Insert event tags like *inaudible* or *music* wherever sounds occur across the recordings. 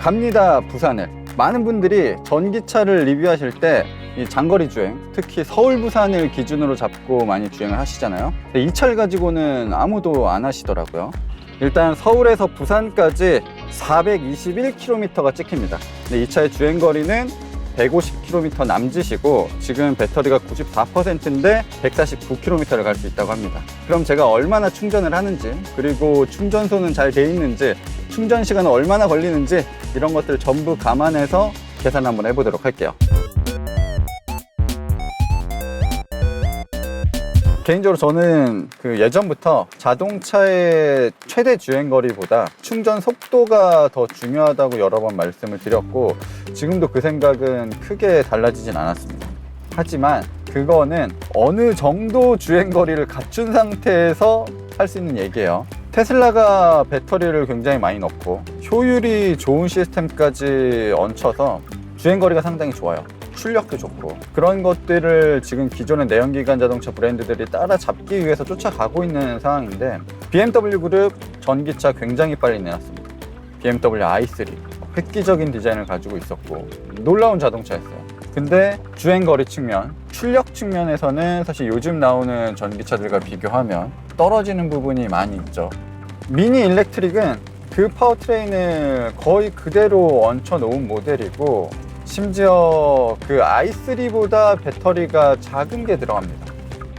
갑니다 부산을 많은 분들이 전기차를 리뷰하실 때 이 장거리 주행 특히 서울 부산을 기준으로 잡고 많이 주행을 하시잖아요. 근데 이 차를 가지고는 아무도 안 하시더라고요. 일단 서울에서 부산까지 421km가 찍힙니다. 근데 이 차의 주행 거리는 150km 남짓이고 지금 배터리가 94%인데 149km를 갈 수 있다고 합니다. 그럼 제가 얼마나 충전을 하는지 그리고 충전소는 잘 돼 있는지 충전 시간은 얼마나 걸리는지 이런 것들을 전부 감안해서 계산 한번 해보도록 할게요. 개인적으로 저는 그 예전부터 자동차의 최대 주행 거리보다 충전 속도가 더 중요하다고 여러 번 말씀을 드렸고 지금도 그 생각은 크게 달라지진 않았습니다. 하지만 그거는 어느 정도 주행 거리를 갖춘 상태에서 할 수 있는 얘기예요. 테슬라가 배터리를 굉장히 많이 넣고 효율이 좋은 시스템까지 얹혀서 주행 거리가 상당히 좋아요. 출력도 좋고 그런 것들을 지금 기존의 내연기관 자동차 브랜드들이 따라잡기 위해서 쫓아가고 있는 상황인데 BMW 그룹 전기차 굉장히 빨리 내놨습니다. BMW i3 획기적인 디자인을 가지고 있었고 놀라운 자동차였어요. 근데 주행 거리 측면, 출력 측면에서는 사실 요즘 나오는 전기차들과 비교하면 떨어지는 부분이 많이 있죠. 미니 일렉트릭은 그 파워트레인을 거의 그대로 얹혀 놓은 모델이고 심지어 그 i3보다 배터리가 작은 게 들어갑니다.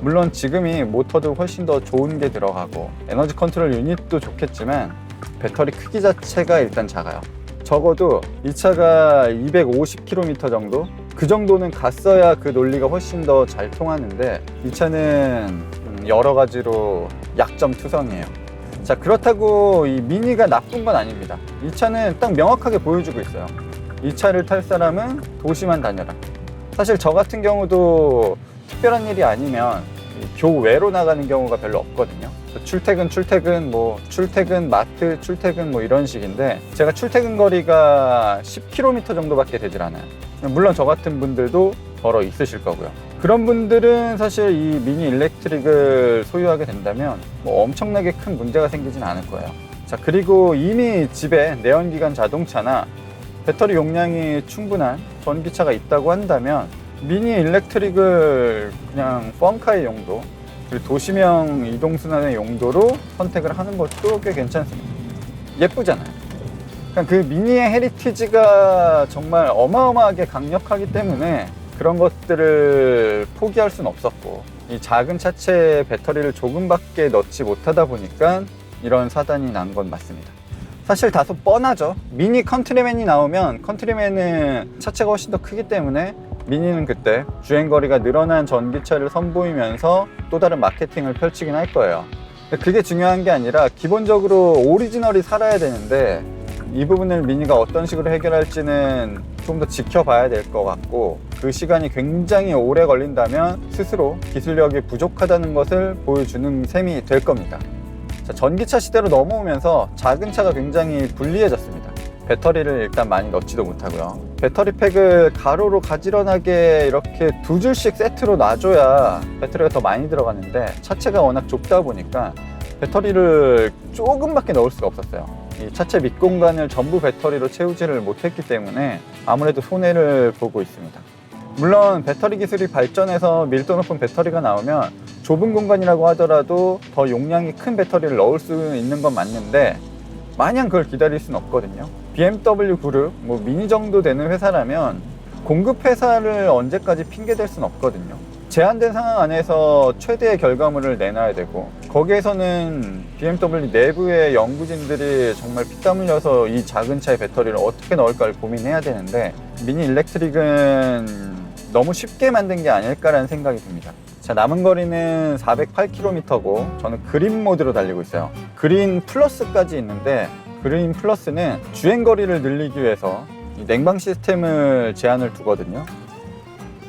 물론 지금이 모터도 훨씬 더 좋은 게 들어가고 에너지 컨트롤 유닛도 좋겠지만 배터리 크기 자체가 일단 작아요. 적어도 이 차가 250km 정도? 그 정도는 갔어야 그 논리가 훨씬 더 잘 통하는데 이 차는 음, 여러 가지로 약점 투성이에요. 자, 그렇다고 이 미니가 나쁜 건 아닙니다. 이 차는 딱 명확하게 보여주고 있어요. 이 차를 탈 사람은 도시만 다녀라. 사실 저 같은 경우도 특별한 일이 아니면 이 교외로 나가는 경우가 별로 없거든요. 출퇴근, 출퇴근, 뭐, 출퇴근, 마트, 출퇴근, 뭐 이런 식인데, 제가 출퇴근 거리가 10km 정도밖에 되질 않아요. 물론 저 같은 분들도 더러 있으실 거고요. 그런 분들은 사실 이 미니 일렉트릭을 소유하게 된다면 뭐 엄청나게 큰 문제가 생기진 않을 거예요. 자, 그리고 이미 집에 내연기관 자동차나 배터리 용량이 충분한 전기차가 있다고 한다면 미니 일렉트릭을 그냥 펑카의 용도 그리고 도시명 이동순환의 용도로 선택을 하는 것도 꽤 괜찮습니다. 예쁘잖아요. 그러니까 그 미니의 헤리티지가 정말 어마어마하게 강력하기 때문에 그런 것들을 포기할 수는 없었고 이 작은 차체에 배터리를 조금밖에 넣지 못하다 보니까 이런 사단이 난 건 맞습니다. 사실 다소 뻔하죠. 미니 컨트리맨이 나오면 컨트리맨은 차체가 훨씬 더 크기 때문에 미니는 그때 주행거리가 늘어난 전기차를 선보이면서 또 다른 마케팅을 펼치긴 할 거예요. 그게 중요한 게 아니라 기본적으로 오리지널이 살아야 되는데 이 부분을 미니가 어떤 식으로 해결할지는 좀 더 지켜봐야 될 것 같고 그 시간이 굉장히 오래 걸린다면 스스로 기술력이 부족하다는 것을 보여주는 셈이 될 겁니다. 자, 전기차 시대로 넘어오면서 작은 차가 굉장히 불리해졌습니다. 배터리를 일단 많이 넣지도 못하고요. 배터리 팩을 가로로 가지런하게 이렇게 두 줄씩 세트로 놔줘야 배터리가 더 많이 들어가는데 차체가 워낙 좁다 보니까 배터리를 조금밖에 넣을 수가 없었어요. 이 차체 밑공간을 전부 배터리로 채우지를 못했기 때문에 아무래도 손해를 보고 있습니다. 물론 배터리 기술이 발전해서 밀도 높은 배터리가 나오면 좁은 공간이라고 하더라도 더 용량이 큰 배터리를 넣을 수 있는 건 맞는데 마냥 그걸 기다릴 수는 없거든요. BMW 그룹, 뭐 미니 정도 되는 회사라면 공급 회사를 언제까지 핑계댈 수는 없거든요. 제한된 상황 안에서 최대의 결과물을 내놔야 되고 거기에서는 BMW 내부의 연구진들이 정말 피땀 흘려서 이 작은 차의 배터리를 어떻게 넣을까를 고민해야 되는데 미니 일렉트릭은 너무 쉽게 만든 게 아닐까라는 생각이 듭니다. 자, 남은 거리는 408km고 저는 그린 모드로 달리고 있어요. 그린 플러스까지 있는데 그린 플러스는 주행 거리를 늘리기 위해서 이 냉방 시스템을 제한을 두거든요.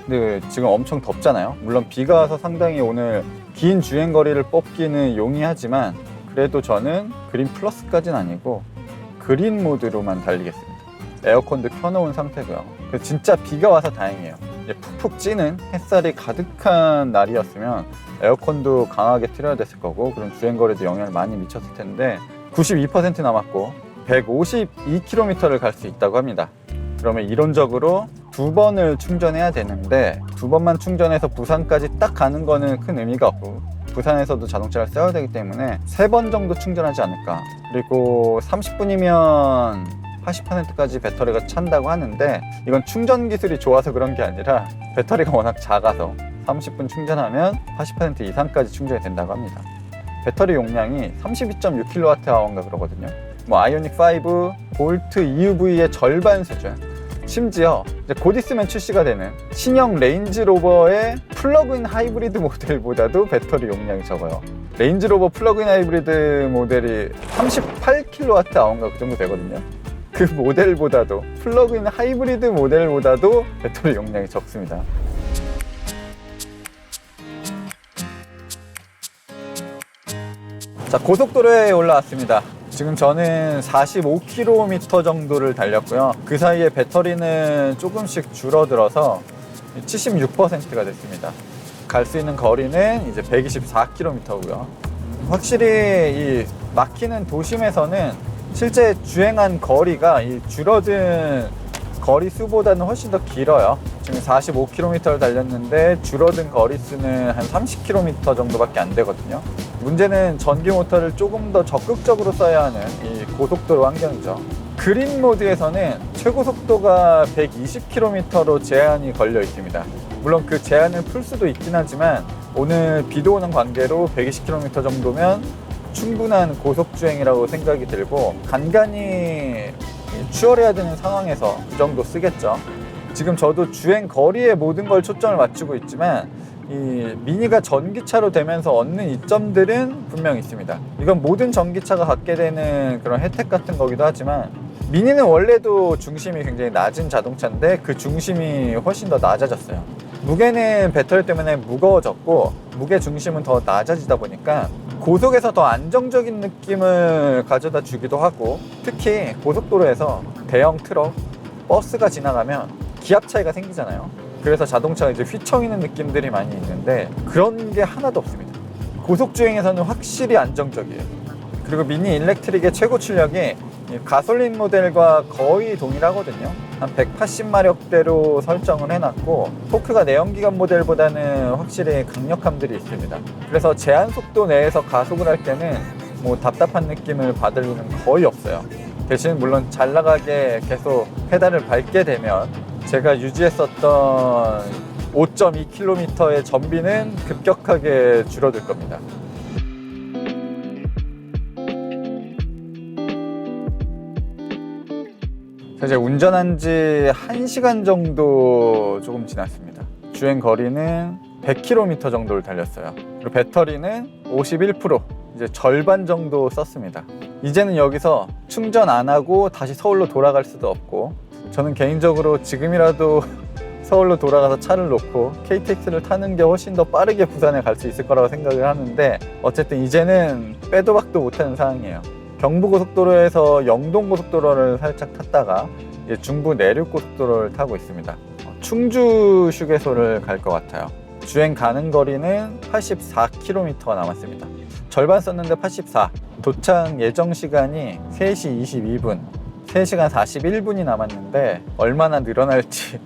근데 지금 엄청 덥잖아요. 물론 비가 와서 상당히 오늘 긴 주행 거리를 뽑기는 용이하지만 그래도 저는 그린 플러스까지는 아니고 그린 모드로만 달리겠습니다. 에어컨도 켜놓은 상태고요. 진짜 비가 와서 다행이에요. 푹푹 찌는 햇살이 가득한 날이었으면 에어컨도 강하게 틀어야 됐을 거고 그럼 주행거리도 영향을 많이 미쳤을 텐데 92% 남았고 152km를 갈 수 있다고 합니다. 그러면 이론적으로 두 번을 충전해야 되는데 두 번만 충전해서 부산까지 딱 가는 거는 큰 의미가 없고 부산에서도 자동차를 써야 되기 때문에 세 번 정도 충전하지 않을까 그리고 30분이면 80%까지 배터리가 찬다고 하는데 이건 충전 기술이 좋아서 그런 게 아니라 배터리가 워낙 작아서 30분 충전하면 80% 이상까지 충전이 된다고 합니다. 배터리 용량이 32.6kWh인가 그러거든요. 뭐 아이오닉 5, 볼트 EUV의 절반 수준. 심지어 이제 곧 있으면 출시가 되는 신형 레인지로버의 플러그인 하이브리드 모델보다도 배터리 용량이 적어요. 레인지로버 플러그인 하이브리드 모델이 38kWh인가 그 정도 되거든요. 그 모델보다도 플러그인 하이브리드 모델보다도 배터리 용량이 적습니다. 자 고속도로에 올라왔습니다. 지금 저는 45km 정도를 달렸고요. 그 사이에 배터리는 조금씩 줄어들어서 76%가 됐습니다. 갈 수 있는 거리는 이제 124km고요. 확실히 이 막히는 도심에서는 실제 주행한 거리가 이 줄어든 거리 수보다는 훨씬 더 길어요. 지금 45km를 달렸는데 줄어든 거리 수는 한 30km 정도밖에 안 되거든요. 문제는 전기 모터를 조금 더 적극적으로 써야 하는 이 고속도로 환경이죠. 그린 모드에서는 최고 속도가 120km로 제한이 걸려 있습니다. 물론 그 제한을 풀 수도 있긴 하지만 오늘 비도 오는 관계로 120km 정도면 충분한 고속 주행이라고 생각이 들고 간간히 추월해야 되는 상황에서 이 정도 쓰겠죠. 지금 저도 주행 거리에 모든 걸 초점을 맞추고 있지만 이 미니가 전기차로 되면서 얻는 이점들은 분명 있습니다. 이건 모든 전기차가 갖게 되는 그런 혜택 같은 거기도 하지만 미니는 원래도 중심이 굉장히 낮은 자동차인데 그 중심이 훨씬 더 낮아졌어요. 무게는 배터리 때문에 무거워졌고 무게 중심은 더 낮아지다 보니까 고속에서 더 안정적인 느낌을 가져다 주기도 하고 특히 고속도로에서 대형 트럭, 버스가 지나가면 기압 차이가 생기잖아요. 그래서 자동차가 이제 휘청이는 느낌들이 많이 있는데 그런 게 하나도 없습니다. 고속 주행에서는 확실히 안정적이에요. 그리고 미니 일렉트릭의 최고 출력이 이 가솔린 모델과 거의 동일하거든요. 한 180마력대로 설정을 해놨고 토크가 내연기관 모델보다는 확실히 강력함들이 있습니다. 그래서 제한 속도 내에서 가속을 할 때는 뭐 답답한 느낌을 받을 일은 거의 없어요. 대신 물론 잘 나가게 계속 페달을 밟게 되면 제가 유지했었던 5.2km의 전비는 급격하게 줄어들 겁니다. 자, 이제 운전한 지 1시간 정도 조금 지났습니다. 주행 거리는 100km 정도를 달렸어요. 그리고 배터리는 51%, 이제 절반 정도 썼습니다. 이제는 여기서 충전 안 하고 다시 서울로 돌아갈 수도 없고, 저는 개인적으로 지금이라도 *laughs* 서울로 돌아가서 차를 놓고 KTX를 타는 게 훨씬 더 빠르게 부산에 갈 수 있을 거라고 생각을 하는데, 어쨌든 이제는 빼도 박도 못하는 상황이에요. 경부고속도로에서 영동고속도로를 살짝 탔다가 중부 내륙고속도로를 타고 있습니다. 어, 충주 휴게소를 갈 것 같아요. 주행 가는 거리는 84km가 남았습니다. 절반 썼는데 84. 도착 예정 시간이 3시 22분, 3시간 41분이 남았는데 얼마나 늘어날지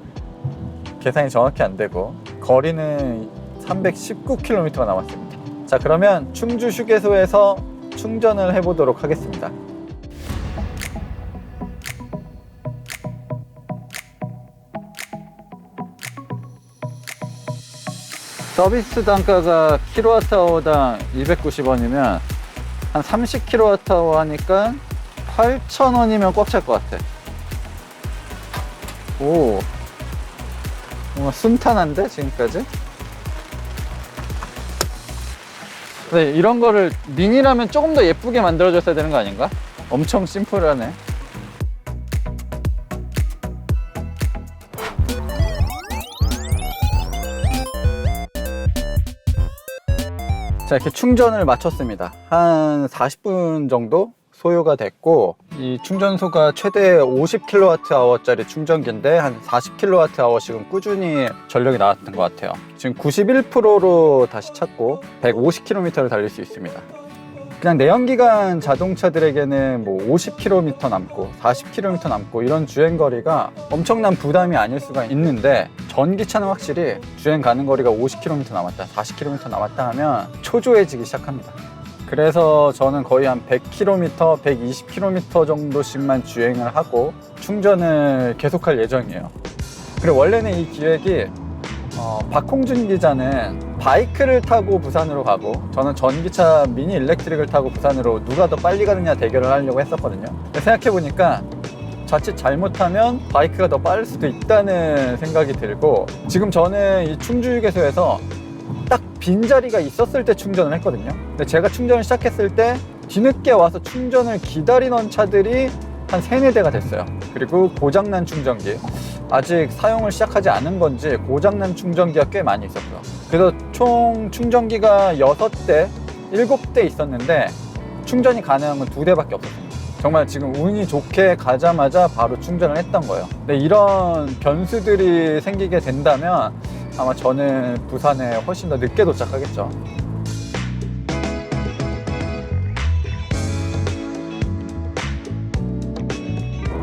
*laughs* 계산이 정확히 안 되고 거리는 319km가 남았습니다. 자, 그러면 충주 휴게소에서 충전을 해보도록 하겠습니다. 서비스 단가가 킬로와트아워당 290원이면 한 30kWh 하니까 8,000원이면 꽉 찰 것 같아. 오. 뭔가 순탄한데, 지금까지? 네, 이런 거를 미니라면 조금 더 예쁘게 만들어줬어야 되는 거 아닌가? 엄청 심플하네. 자, 이렇게 충전을 마쳤습니다. 한 40분 정도 소요가 됐고 이 충전소가 최대 50kWh짜리 충전기인데 한 40kWh씩은 꾸준히 전력이 나왔던 것 같아요. 지금 91%로 다시 찾고 150km를 달릴 수 있습니다. 그냥 내연기관 자동차들에게는 뭐 50km 남고 40km 남고 이런 주행 거리가 엄청난 부담이 아닐 수가 있는데 전기차는 확실히 주행 가는 거리가 50km 남았다, 40km 남았다 하면 초조해지기 시작합니다. 그래서 저는 거의 한 100km, 120km 정도씩만 주행을 하고 충전을 계속할 예정이에요. 그리고 원래는 이 기획이 어, 박홍준 기자는 바이크를 타고 부산으로 가고 저는 전기차 미니 일렉트릭을 타고 부산으로 누가 더 빨리 가느냐 대결을 하려고 했었거든요. 생각해보니까 자칫 잘못하면 바이크가 더 빠를 수도 있다는 생각이 들고 지금 저는 이 충주휴게소에서 딱 빈자리가 있었을 때 충전을 했거든요. 근데 제가 충전을 시작했을 때 뒤늦게 와서 충전을 기다리던 차들이 한 세네 대가 됐어요. 그리고 고장난 충전기. 아직 사용을 시작하지 않은 건지 고장난 충전기가 꽤 많이 있었고요. 그래서 총 충전기가 6대, 7대 있었는데 충전이 가능한 건 2대밖에 없었습니다. 정말 지금 운이 좋게 가자마자 바로 충전을 했던 거예요. 근데 이런 변수들이 생기게 된다면 아마 저는 부산에 훨씬 더 늦게 도착하겠죠.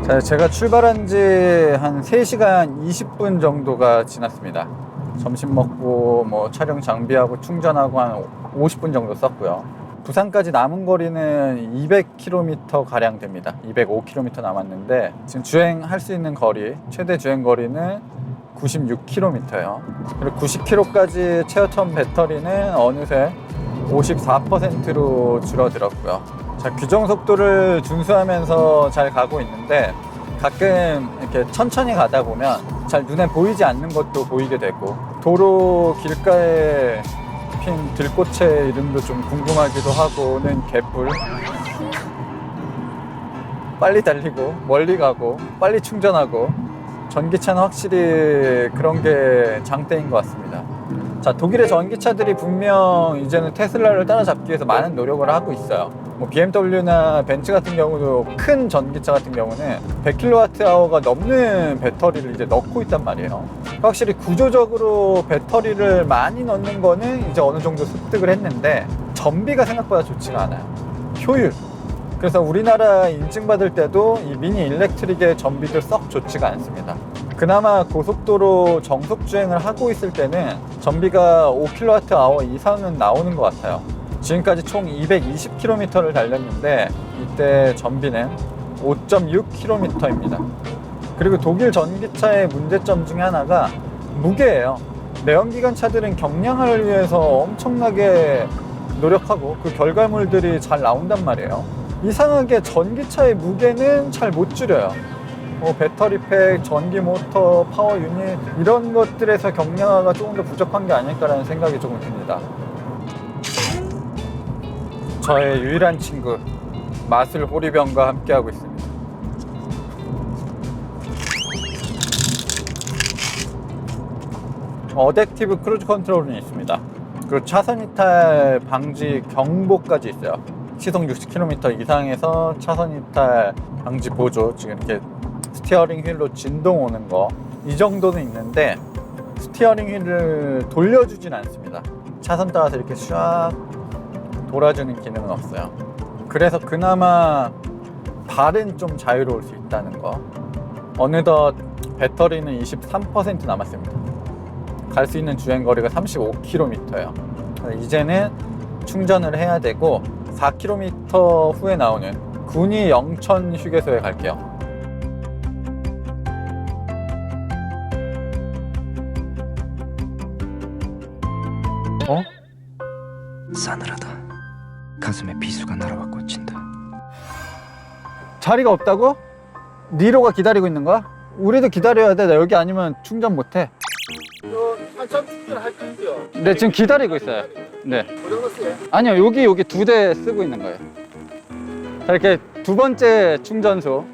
자, 제가 출발한 지 한 3시간 20분 정도가 지났습니다. 점심 먹고 뭐 촬영 장비하고 충전하고 한 50분 정도 썼고요. 부산까지 남은 거리는 200km 가량 됩니다. 205km 남았는데 지금 주행할 수 있는 거리, 최대 주행 거리는 96km예요. 그리고 90km까지 채웠던 배터리는 어느새 54%로 줄어들었고요. 자, 규정 속도를 준수하면서 잘 가고 있는데 가끔 이렇게 천천히 가다 보면 잘 눈에 보이지 않는 것도 보이게 되고 도로 길가에 핀 들꽃의 이름도 좀 궁금하기도 하고는 개뿔 빨리 달리고 멀리 가고 빨리 충전하고 전기차는 확실히 그런 게 장대인 것 같습니다. 자, 독일의 전기차들이 분명 이제는 테슬라를 따라잡기 위해서 많은 노력을 하고 있어요. 뭐 BMW나 벤츠 같은 경우도 큰 전기차 같은 경우는 100kWh가 넘는 배터리를 이제 넣고 있단 말이에요. 확실히 구조적으로 배터리를 많이 넣는 거는 이제 어느 정도 습득을 했는데 전비가 생각보다 좋지가 않아요. 효율. 그래서 우리나라 인증받을 때도 이 미니 일렉트릭의 전비도 썩 좋지가 않습니다. 그나마 고속도로 정속 주행을 하고 있을 때는 전비가 5kWh 이상은 나오는 것 같아요. 지금까지 총 220km를 달렸는데 이때 전비는 5.6km입니다. 그리고 독일 전기차의 문제점 중에 하나가 무게예요. 내연기관 차들은 경량화를 위해서 엄청나게 노력하고 그 결과물들이 잘 나온단 말이에요. 이상하게 전기차의 무게는 잘 못 줄여요. 뭐 배터리팩, 전기 모터, 파워 유닛 이런 것들에서 경량화가 조금 더 부족한 게 아닐까라는 생각이 조금 듭니다. 저의 유일한 친구 마술 호리병과 함께하고 있습니다. 어댑티브 크루즈 컨트롤은 있습니다. 그리고 차선 이탈 방지 경보까지 있어요. 시속 60km 이상에서 차선 이탈 방지 보조 지금 이렇게 스티어링 휠로 진동 오는 거 이 정도는 있는데 스티어링 휠을 돌려주진 않습니다. 차선 따라서 이렇게 샥 돌아주는 기능은 없어요. 그래서 그나마 발은 좀 자유로울 수 있다는 거. 어느덧 배터리는 23% 남았습니다. 갈 수 있는 주행 거리가 35km예요. 이제는 충전을 해야 되고 4km 후에 나오는 군위 영천 휴게소에 갈게요. 어? 싸늘하다. 가슴에 비수가 날아와 꽂힌다. 자리가 없다고? 니로가 기다리고 있는 거야? 우리도 기다려야 돼. 나 여기 아니면 충전 못 해. 한참. 네, 지금 기다리고 있어요. 네. 아니요, 여기 여기 두 대 쓰고 있는 거예요. 자, 이렇게 두 번째 충전소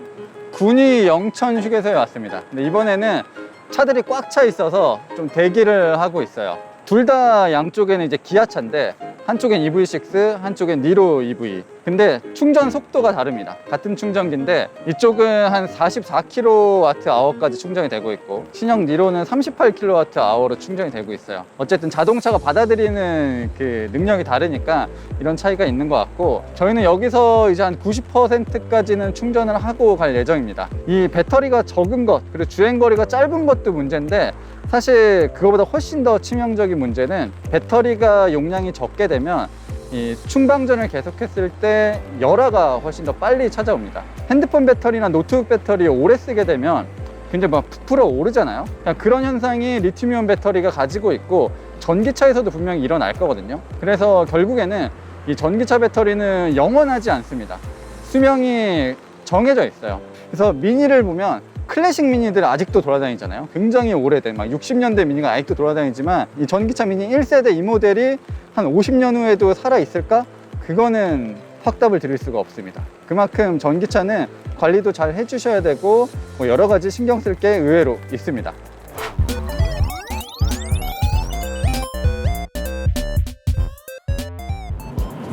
군위 영천 휴게소에 왔습니다. 근데 이번에는 차들이 꽉 차 있어서 좀 대기를 하고 있어요. 둘 다 양쪽에는 이제 기아차인데 한쪽엔 EV6, 한쪽엔 니로 EV. 근데 충전 속도가 다릅니다. 같은 충전기인데 이쪽은 한 44kWh까지 충전이 되고 있고 신형 니로는 38kWh로 충전이 되고 있어요. 어쨌든 자동차가 받아들이는 그 능력이 다르니까 이런 차이가 있는 것 같고 저희는 여기서 이제 한 90%까지는 충전을 하고 갈 예정입니다. 이 배터리가 적은 것 그리고 주행 거리가 짧은 것도 문제인데 사실 그거보다 훨씬 더 치명적인 문제는 배터리가 용량이 적게 되면 이 충방전을 계속했을 때 열화가 훨씬 더 빨리 찾아옵니다. 핸드폰 배터리나 노트북 배터리 오래 쓰게 되면 굉장히 막 부풀어 오르잖아요. 그러니까 그런 현상이 리튬이온 배터리가 가지고 있고 전기차에서도 분명히 일어날 거거든요. 그래서 결국에는 이 전기차 배터리는 영원하지 않습니다. 수명이 정해져 있어요. 그래서 미니를 보면 클래식 미니들 아직도 돌아다니잖아요. 굉장히 오래된 막 60년대 미니가 아직도 돌아다니지만 이 전기차 미니 1세대 이 모델이 한 50년 후에도 살아 있을까? 그거는 확답을 드릴 수가 없습니다. 그만큼 전기차는 관리도 잘 해주셔야 되고 뭐 여러 가지 신경 쓸 게 의외로 있습니다.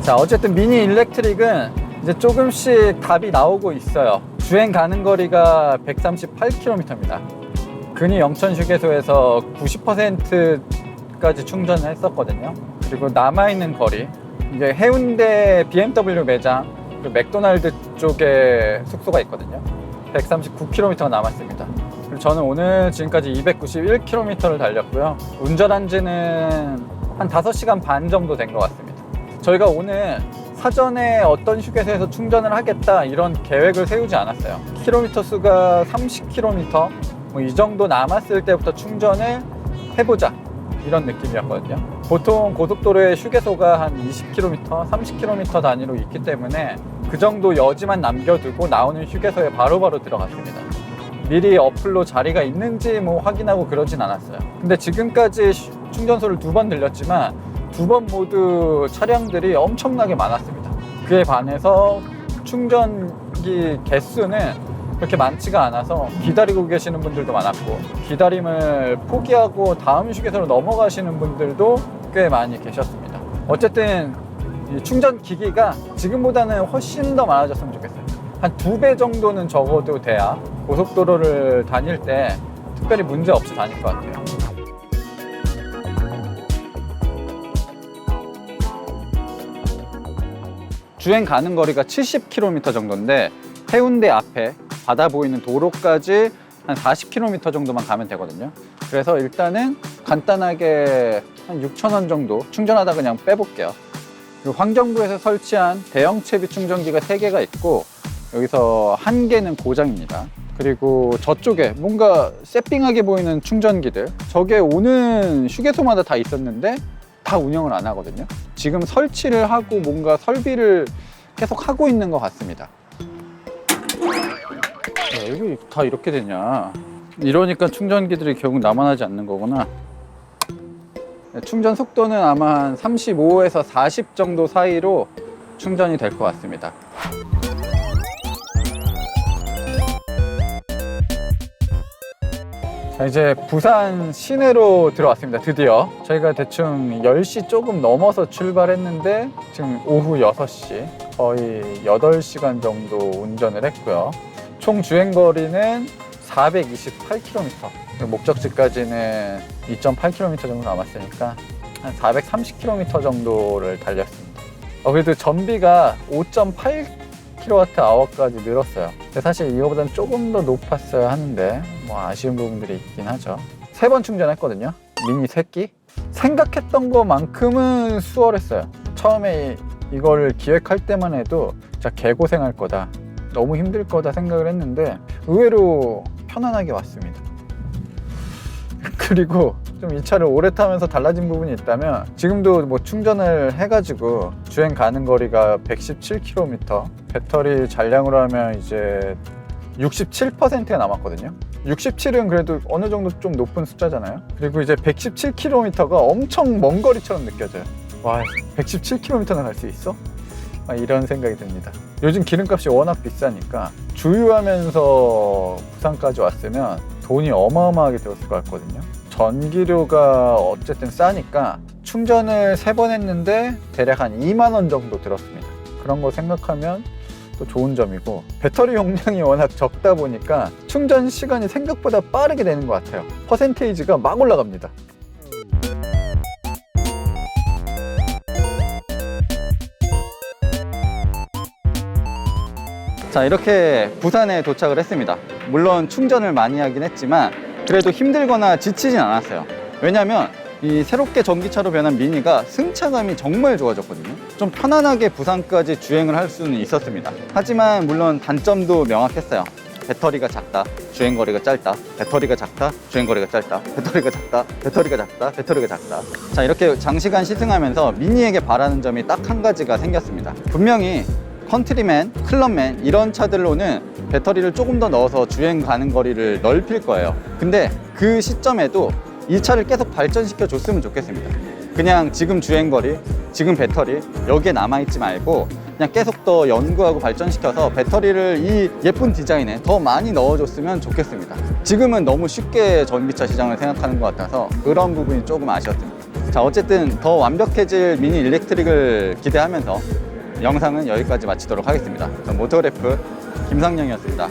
자, 어쨌든 미니 일렉트릭은 이제 조금씩 답이 나오고 있어요. 주행 가는 거리가 138km입니다. 근이 영천 휴게소에서 90%까지 충전을 했었거든요. 그리고 남아있는 거리, 이게 해운대 BMW 매장, 그리고 맥도날드 쪽에 숙소가 있거든요. 139km가 남았습니다. 그리고 저는 오늘 지금까지 291km를 달렸고요. 운전한 지는 한 5시간 반 정도 된 것 같습니다. 저희가 오늘 사전에 어떤 휴게소에서 충전을 하겠다 이런 계획을 세우지 않았어요. 킬로미터 수가 30km 뭐 이 정도 남았을 때부터 충전을 해보자 이런 느낌이었거든요. 보통 고속도로의 휴게소가 한 20km, 30km 단위로 있기 때문에 그 정도 여지만 남겨두고 나오는 휴게소에 바로바로 들어갔습니다. 미리 어플로 자리가 있는지 뭐 확인하고 그러진 않았어요. 근데 지금까지 슈- 충전소를 두 번 들렸지만 두 번 모두 차량들이 엄청나게 많았습니다. 그에 반해서 충전기 개수는 그렇게 많지가 않아서 기다리고 계시는 분들도 많았고 기다림을 포기하고 다음 휴게소로 넘어가시는 분들도 꽤 많이 계셨습니다. 어쨌든 이 충전 기기가 지금보다는 훨씬 더 많아졌으면 좋겠어요. 한 두 배 정도는 적어도 돼야 고속도로를 다닐 때 특별히 문제 없이 다닐 것 같아요. 주행 가는 거리가 70km 정도인데 해운대 앞에 바다 보이는 도로까지 한 40km 정도만 가면 되거든요. 그래서 일단은 간단하게 한 6,000원 정도 충전하다 그냥 빼볼게요. 그리고 환경부에서 설치한 대형 채비 충전기가 3개가 있고 여기서 한 개는 고장입니다. 그리고 저쪽에 뭔가 세핑하게 보이는 충전기들 저게 오는 휴게소마다 다 있었는데 다 운영을 안 하거든요. 지금 설치를 하고 뭔가 설비를 계속 하고 있는 것 같습니다. 야, 이거 다 이렇게 되냐? 이러니까 충전기들이 결국 남아나지 않는 거구나. 네, 충전 속도는 아마 한 35에서 40 정도 사이로 충전이 될 것 같습니다. 자, 이제 부산 시내로 들어왔습니다. 드디어. 저희가 대충 10시 조금 넘어서 출발했는데 지금 오후 6시 거의 8시간 정도 운전을 했고요. 총 주행 거리는 428km. 목적지까지는 2.8km 정도 남았으니까 한 430km 정도를 달렸습니다. 어, 그래도 전비가 5.8kWh까지 늘었어요. 근데 사실 이거보다는 조금 더 높았어야 하는데 뭐 아쉬운 부분들이 있긴 하죠. 세 번 충전했거든요. 미니 새끼. 생각했던 것만큼은 수월했어요. 처음에 이, 이걸 기획할 때만 해도 진짜 개고생할 거다. 너무 힘들 거다 생각을 했는데 의외로 편안하게 왔습니다. *laughs* 그리고 좀 이 차를 오래 타면서 달라진 부분이 있다면 지금도 뭐 충전을 해가지고 주행 가는 거리가 117km 배터리 잔량으로 하면 이제 67%가 남았거든요 67은 그래도 어느 정도 좀 높은 숫자잖아요 그리고 이제 117km가 엄청 먼 거리처럼 느껴져요 와 117km나 갈 수 있어? 아, 이런 생각이 듭니다 요즘 기름값이 워낙 비싸니까 주유하면서 부산까지 왔으면 돈이 어마어마하게 들었을 것 같거든요 전기료가 어쨌든 싸니까 충전을 세 번 했는데 대략 한 2만 원 정도 들었습니다. 그런 거 생각하면 또 좋은 점이고 배터리 용량이 워낙 적다 보니까 충전 시간이 생각보다 빠르게 되는 것 같아요. 퍼센테이지가 막 올라갑니다. 자 이렇게 부산에 도착을 했습니다 물론 충전을 많이 하긴 했지만 그래도 힘들거나 지치진 않았어요 왜냐면 이 새롭게 전기차로 변한 미니가 승차감이 정말 좋아졌거든요. 좀 편안하게 부산까지 주행을 할 수는 있었습니다. 하지만 물론 단점도 명확했어요. 배터리가 작다 주행거리가 짧다 배터리가 작다 주행거리가 짧다 배터리가 작다 배터리가 작다 배터리가 작다. 자 이렇게 장시간 시승하면서 미니에게 바라는 점이 딱 한 가지가 생겼습니다. 분명히 컨트리맨, 클럽맨 이런 차들로는 배터리를 조금 더 넣어서 주행 가는 거리를 넓힐 거예요. 근데 그 시점에도 이 차를 계속 발전시켜 줬으면 좋겠습니다. 그냥 지금 주행 거리, 지금 배터리 여기에 남아 있지 말고 그냥 계속 더 연구하고 발전시켜서 배터리를 이 예쁜 디자인에 더 많이 넣어줬으면 좋겠습니다. 지금은 너무 쉽게 전기차 시장을 생각하는 것 같아서 그런 부분이 조금 아쉬웠습니다. 자, 어쨌든 더 완벽해질 미니 일렉트릭을 기대하면서 영상은 여기까지 마치도록 하겠습니다. 전 모토그래프 김상영이었습니다.